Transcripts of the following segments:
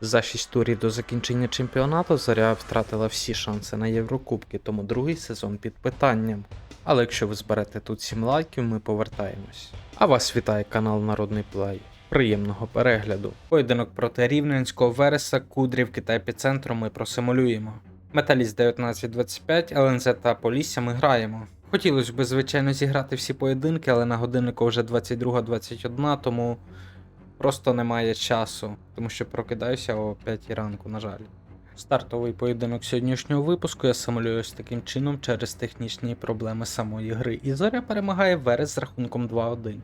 За 6 турів до закінчення чемпіонату Зоря втратила всі шанси на Єврокубки, тому другий сезон під питанням. Але якщо ви зберете тут 7 лайків, ми повертаємось. А вас вітає канал Народний Плей. Приємного перегляду. Поєдинок проти Рівненського Вереса, Кудрівки та епіцентру ми просимулюємо. Металіст 1925, ЛНЗ та Полісся ми граємо. Хотілося б, звичайно, зіграти всі поєдинки, але на годиннику вже 22-21, тому просто немає часу, тому що прокидаюся о 5 ранку, на жаль. Стартовий поєдинок сьогоднішнього випуску я симулюю таким чином через технічні проблеми самої гри. І Зоря перемагає Верес з рахунком 2-1.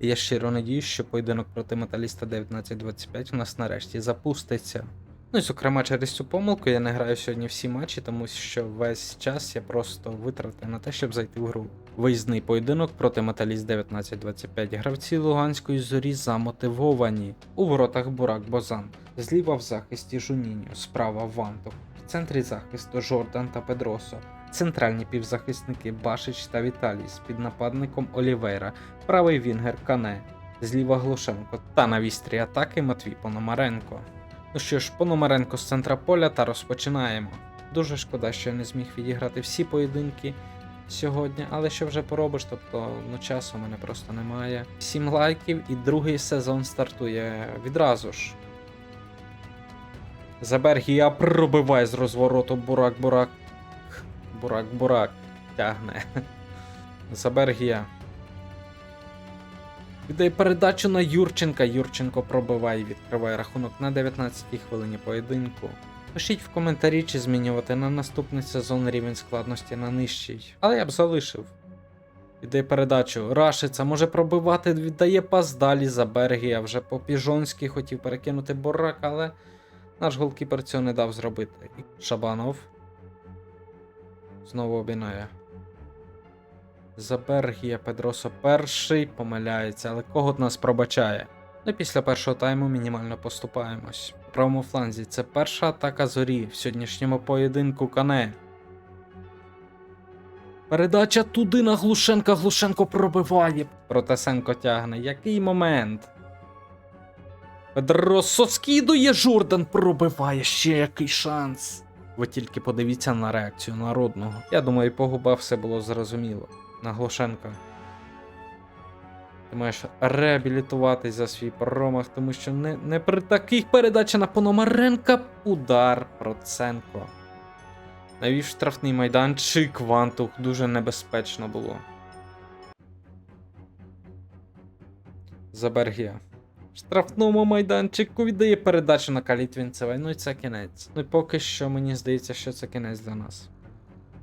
І я щиро надіюсь, що поєдинок проти металіста 1925 у нас нарешті запуститься. Ну і зокрема через цю помилку я не граю сьогодні всі матчі, тому що весь час я просто витратив на те, щоб зайти в гру. Виїзний поєдинок проти металіст 1925. Гравці Луганської зорі замотивовані. У воротах Бурак Бозан. Зліва в захисті Жуніньо, справа Вантов. В центрі захисту Жордан та Педросо. Центральні півзахисники Башич та Віталій з під нападником Олівейра, правий Вінгер Кане, зліва Глушенко та на вістрі атаки Матвій Пономаренко. Ну що ж, Пономаренко з центра поля та розпочинаємо. Дуже шкода, що я не зміг відіграти всі поєдинки сьогодні, але що вже поробиш, тобто ну часу в мене просто немає. Сім лайків і другий сезон стартує відразу ж. Забергія пробиває з розвороту Бурак Бурак. Бурак Бурак тягне. Забергія. Віддає передачу на Юрченка. Юрченко пробиває і відкриває рахунок на 19-й хвилині поєдинку. Пишіть в коментарі, чи змінювати на наступний сезон рівень складності на нижчий. Але я б залишив. Віддає передачу. Рашиця може пробивати, віддає пас далі за Бергія. Вже по піжонськи хотів перекинути Борак, але наш голкіпер цього не дав зробити. Шабанов. Знову обінає. Забергія Педросо перший помиляється, але кого нас пробачає. Ну після першого тайму мінімально поступаємось. Правому фланзі це перша атака зорі в сьогоднішньому поєдинку Кане. Передача туди на Глушенка. Глушенко пробиває. Протасенко тягне. Який момент? Педросо скидує Жордан пробиває ще який шанс. Ви тільки подивіться на реакцію народного. Я думаю, по губах все було зрозуміло. На Глушенка. Ти маєш реабілітуватись за свій промах, тому що не, не при таких передачах на Пономаренка удар Проценко. Навів штрафний майданчик, Вантух дуже небезпечно було. Забергія. Штрафному майданчику віддає передачу на Калітвінцеве. Ну і це кінець. Ну і поки що мені здається, що це кінець для нас.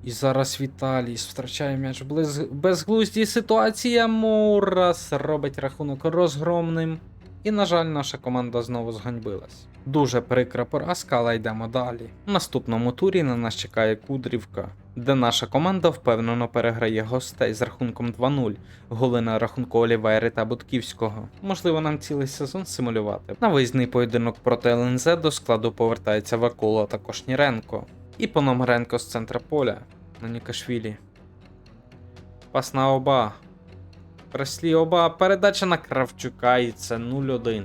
І зараз Віталіс втрачає м'яч в близ... безглуздій ситуації. Мурас робить рахунок розгромним. І, на жаль, наша команда знову зганьбилась. Дуже прикра поразка, але йдемо далі. В наступному турі на нас чекає Кудрівка, де наша команда впевнено переграє гостей з рахунком 2-0, голи на рахунку Олівейри та Будківського. Можливо, нам цілий сезон симулювати. На виїзний поєдинок проти ЛНЗ до складу повертається Вакула та Кошніренко. І Пономаренко з центра поля на Нікашвілі. Пас на оба. Преслі оба. Передача на Кравчука і це 0-1.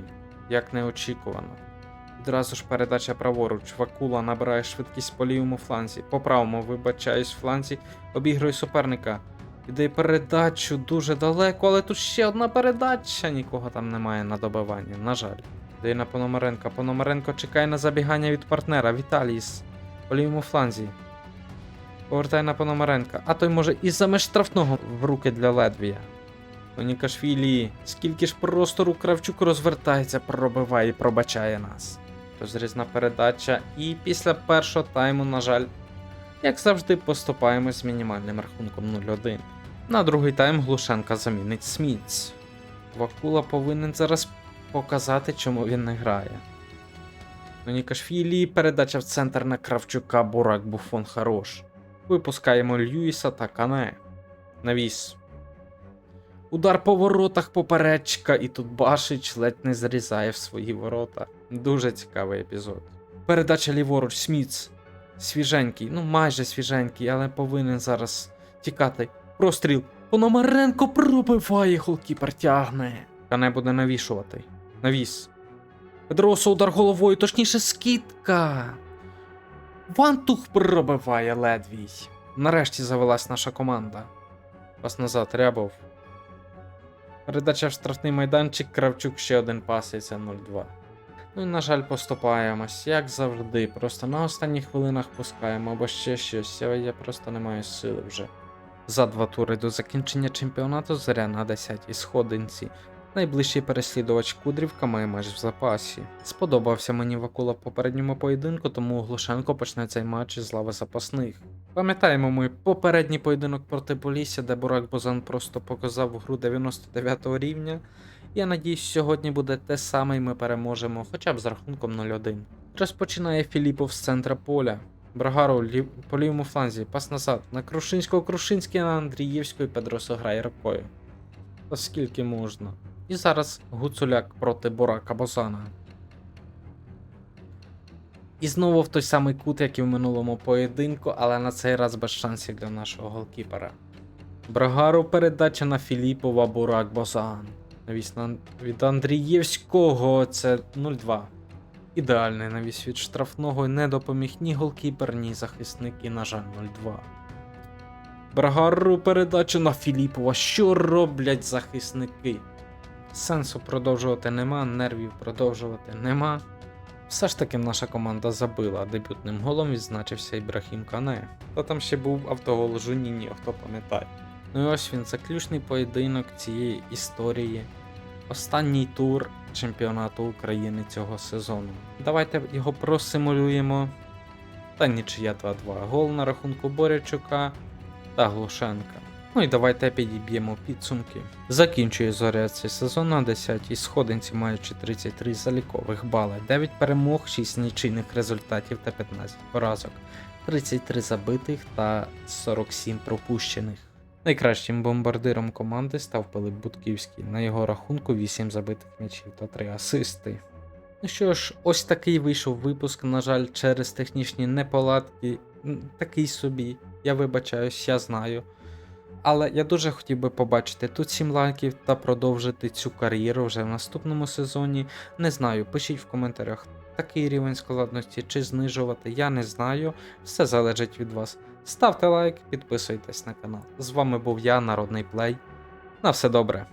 Як неочікувано. Відразу ж передача праворуч. Вакула набирає швидкість по лівому фланзі. По правому, вибачаюсь, фланзі. Обігрує суперника. Іде передачу дуже далеко, але тут ще одна передача. Нікого там немає на добивання, на жаль. Дає на Пономаренка. Пономаренко чекає на забігання від партнера. Віталіс. По лівому фланзі. Повертає на Пономаренка. А той може і за меж штрафного в руки для Ледвія. Онікашвілі. Скільки ж простору Кравчук розвертається, пробиває і пробачає нас. Розрізна передача. І після першого тайму, на жаль, як завжди, поступаємось з мінімальним рахунком 0-1. На другий тайм Глушенка замінить Сміц. Вакула повинен зараз показати, чому він не грає. Нікашвілі, передача в центр на Кравчука, Бурак Буфон хорош. Випускаємо Льюіса та Кане. Навіс. Удар по воротах поперечка, і тут Башич ледь не зрізає в свої ворота. Дуже цікавий епізод. Передача ліворуч, Сміц. Свіженький, ну майже свіженький, але повинен зараз тікати. Простріл. Пономаренко пробиває, голкіпер тягне. Кане буде навішувати. Навіс. Педросо удар головою, точніше скидка. Вантух пробиває ледвій. Нарешті завелась наша команда. Пас назад, Рябов. Передача в штрафний майданчик, Кравчук ще один пас і це 0-2. Ну і, на жаль, поступаємось, як завжди. Просто на останніх хвилинах пускаємо або ще щось, я просто не маю сили вже. За два тури до закінчення чемпіонату заря на 10-й сходинці. Найближчий переслідувач Кудрівка має матч в запасі. Сподобався мені Вакула в попередньому поєдинку, тому Глушенко почне цей матч із лави запасних. Пам'ятаємо ми попередній поєдинок проти Полісся, де Бурак Бозан просто показав гру 99 рівня. Я надіюсь, сьогодні буде те саме і ми переможемо, хоча б з рахунком 0-1. Розпочинає Філіпов з центра поля. Брагару лів... по лівому фланзі, пас назад. На Крушинського, Крушинський на Андріївську і Педросо грає рукою. Оскільки можна. І зараз Гуцуляк проти Бурака Бозана. І знову в той самий кут, як і в минулому поєдинку, але на цей раз без шансів для нашого голкіпера. Брагару передача на Філіпова Бурак Бозан. Навісно від Андрієвського це 0-2. Ідеальний навіс від штрафного не допоміг ні голкіпер, ні захисник, і, на жаль, 0-2. Брагару передача на Філіпова. Що роблять захисники? Сенсу продовжувати нема, нервів продовжувати нема. Все ж таки наша команда забила, дебютним голом відзначився Ібрахім Кане. Та там ще був автогол Жуніні, хто пам'ятає. Ну і ось він, заключний поєдинок цієї історії. Останній тур чемпіонату України цього сезону. Давайте його просимулюємо. Та нічия 2-2. Гол на рахунку Борячука та Глушенка. Ну і давайте підіб'ємо підсумки. Закінчує зоря цей сезон на 10-й сходинці, маючи 33 залікових бали, 9 перемог, 6 нічийних результатів та 15 поразок, 33 забитих та 47 пропущених. Найкращим бомбардиром команди став Пилип Будківський. На його рахунку 8 забитих м'ячів та 3 асисти. Ну що ж, ось такий вийшов випуск. На жаль, через технічні неполадки. Такий собі. Я вибачаюсь, я знаю. Але я дуже хотів би побачити тут 7 лайків та продовжити цю кар'єру вже в наступному сезоні. Не знаю, пишіть в коментарях такий рівень складності чи знижувати, я не знаю. Все залежить від вас. Ставте лайк, підписуйтесь на канал. З вами був я, Народний Плей. На все добре.